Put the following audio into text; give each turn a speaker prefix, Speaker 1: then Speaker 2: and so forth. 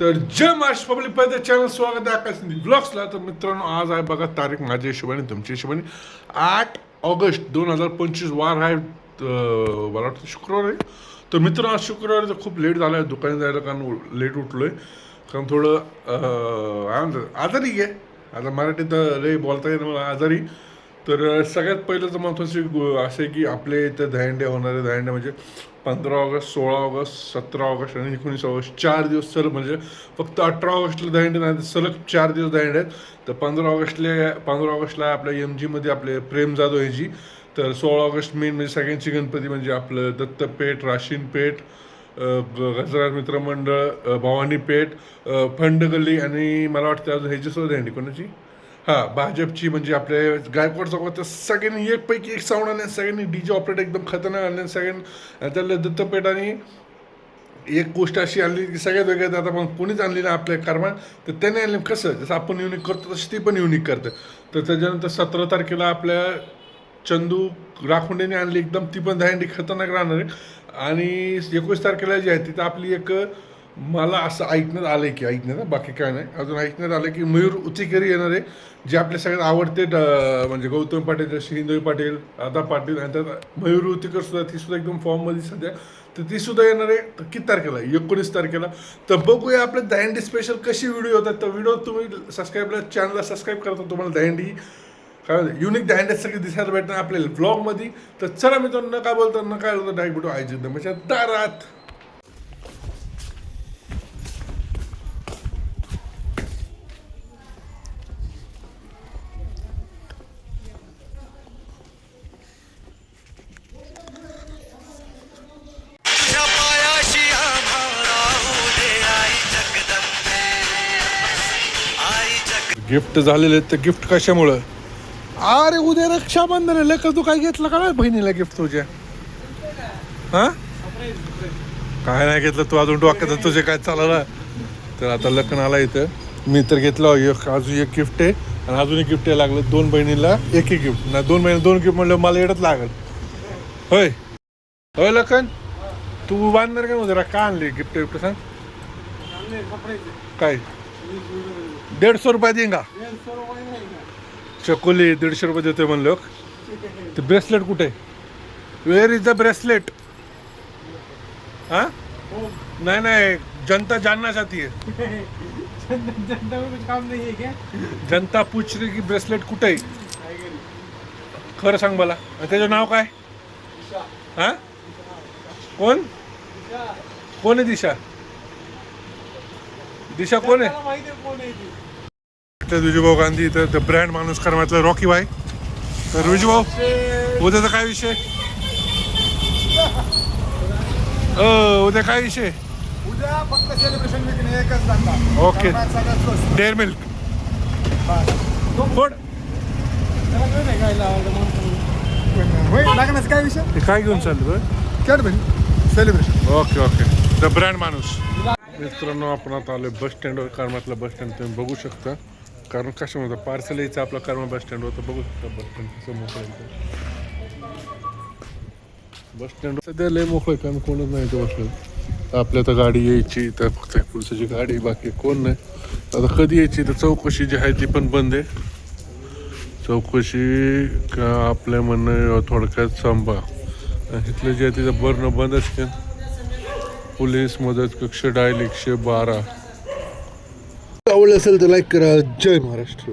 Speaker 1: तर जय महाराष्ट्र पब्लिक पहिले चॅनल स्वागत आहे आकाश ब्लॉग्सला तर मित्रांनो आज आहे बघा तारीख माझ्या हिशोबाने तुमच्या हिशोबाने. आठ ऑगस्ट दोन हजार पंचवीस वार आहे मला वाटतं शुक्रवार आहे. तर मित्रांनो आज शुक्रवार तर खूप लेट झालं आहे दुकानी जायला कारण लेट उठलो आहे कारण थोडं आजारी आहे. आता मराठीत लय बोलता येईल मला आजारी. तर सगळ्यात पहिलं तर महत्त्वाची गो- असं आहे की आपले इथं दहीहंडे होणारे दहीहंडे म्हणजे पंधरा ऑगस्ट सोळा ऑगस्ट सतरा ऑगस्ट आणि एकोणीस ऑगस्ट चार दिवस सलग म्हणजे फक्त अठरा ऑगस्टला दहीहंडे नाही तर सलग चार दिवस दहीहंडे आहेत. तर पंधरा ऑगस्टला पंधरा ऑगस्टला आपल्या एम जीमध्ये आपले प्रेम जाधव यांची तर सोळा ऑगस्ट मेन म्हणजे सगळ्यांची गणपती म्हणजे आपलं दत्तपेठ राशीनपेठ गजराज मित्रमंडळ अ, भवानी पेठ फंडगल्ली आणि मला वाटतं अजून ह्याची सुद्धा कोणाची? हा भाजपची म्हणजे आपल्या गायकवाड चौकात सगळ्यांनी एकपैकी एक साऊंड आणले सगळ्यांनी डी जे ऑपरेटर एकदम खतरनाक आणले सगळ्यांनी त्याला दत्तपेठाने एक गोष्ट अशी आणली की सगळ्यात वेगळ्या आता पण कोणीच आणली ना आपल्या कर्मा तर त्याने आणले कसं जसं आपण युनिक करतो तशी ती पण युनिक करतं. तर त्याच्यानंतर सतरा तारखेला आपल्या चंदू राखुंडेने आणली एकदम ती पण दहा खतरनाक राहणार आहे. आणि एकोणीस तारखेला जी आहे तिथं आपली एक मला असं ऐकण्यात आलं की ऐकण्यात बाकी काय नाही. अजून ऐकण्यात आलं की मयूर उचीकरी येणार आहे जे आपले सगळ्यात आवडते म्हणजे गौतम पाटील जसे पाटील राधा पाटील आणि त्यात मयूर उचीकर सुद्धा ती सुद्धा एकदम फॉर्ममध्ये सध्या. तर ती सुद्धा येणार आहे. तर किती तारखेला? एकोणीस तारखेला. तर बघूया आपले दहंडी स्पेशल कशी व्हिडिओ होतात. तर व्हिडिओ तुम्ही सबस्क्राईबला चॅनलला सबस्क्राईब करता तुम्हाला दहंडी काय म्हणते युनिक दहंडी सगळे दिसायला भेटणार आपल्याला ब्लॉगमध्ये तर चला मी तो न काय बोलतो न काय होतं डायरेक्ट भेटू आयोजित. म्हणजे दारात गिफ्ट झालेले तर गिफ्ट कशामुळं? अरे उद्या रक्षाबंधन आहे. लेकर तू काय घेतलं का नाही बहिणीला गिफ्ट तुझ्या? हा? काय नाही घेतलं तू अजून डोक्यात तुझे काय चालला तर आता लग्न आला इथं. मी तर घेतलं एक अजून एक गिफ्ट आहे. आणि अजून एक गिफ्ट आहे लागलं दोन बहिणीला एक एक गिफ्ट. ना दोन बहिणी दोन गिफ्ट म्हणलं मला येडच लागल. होय. होय लखन? तू बांधणार का उद्या? काय आणली गिफ्ट गिफ्ट सांग. काय? दीड सौ रुपये देईन का? चकोली दीडशे रुपये देतोय म्हणलो ते ब्रेसलेट कुठे? वेअर इज द ब्रेसलेट हा? नाही नाही जनता जानना चाहती है
Speaker 2: जनता में कुछ काम नहीं है क्या
Speaker 1: जनता पूछ रही की ब्रेसलेट कुठे आहे? खरं सांग मला. आणि त्याचं नाव काय? हा? कोण? कोण आहे दिशा? दिशा कोण आहे? विजूभाऊ गांधी तर द ब्रँड माणूस कर्मातला रॉकी बाय तर विजूभाऊ उद्याचा काय विषय? उद्या काय विषय?
Speaker 2: उद्या फक्त सेलिब्रेशन एकच धंदा.
Speaker 1: ओके. Dairy milk. कोण
Speaker 2: काय विषय?
Speaker 1: काय घेऊन चाललं बरं?
Speaker 2: Celebration
Speaker 1: okay okay. The brand माणूस. मित्रांनो आपण आता आलो बस स्टँडवर कर्मातला बस स्टँड तुम्ही बघू शकता. कारण कशामध्ये पार्सल यायचं आपला कारमा बस स्टँडवर तर बघू शकता बस स्टँड कसं बस स्टँड सध्या लय मोकळं कारण कोणच नाही ते बसलं आपल्या तर गाडी यायची तर फक्त पुरुषाची गाडी बाकी कोण नाही. आता कधी यायची? तर चौकशी जी आहे ती पण बंद आहे. चौकशी का आपल्या म्हणणं थोडक्यात सांभा इथलं जे आहे तिथं बरणं बंद असते पोलीस मदत कक्ष डायल एकशे बारा. आवडलं असेल तर लाईक करा. जय महाराष्ट्र.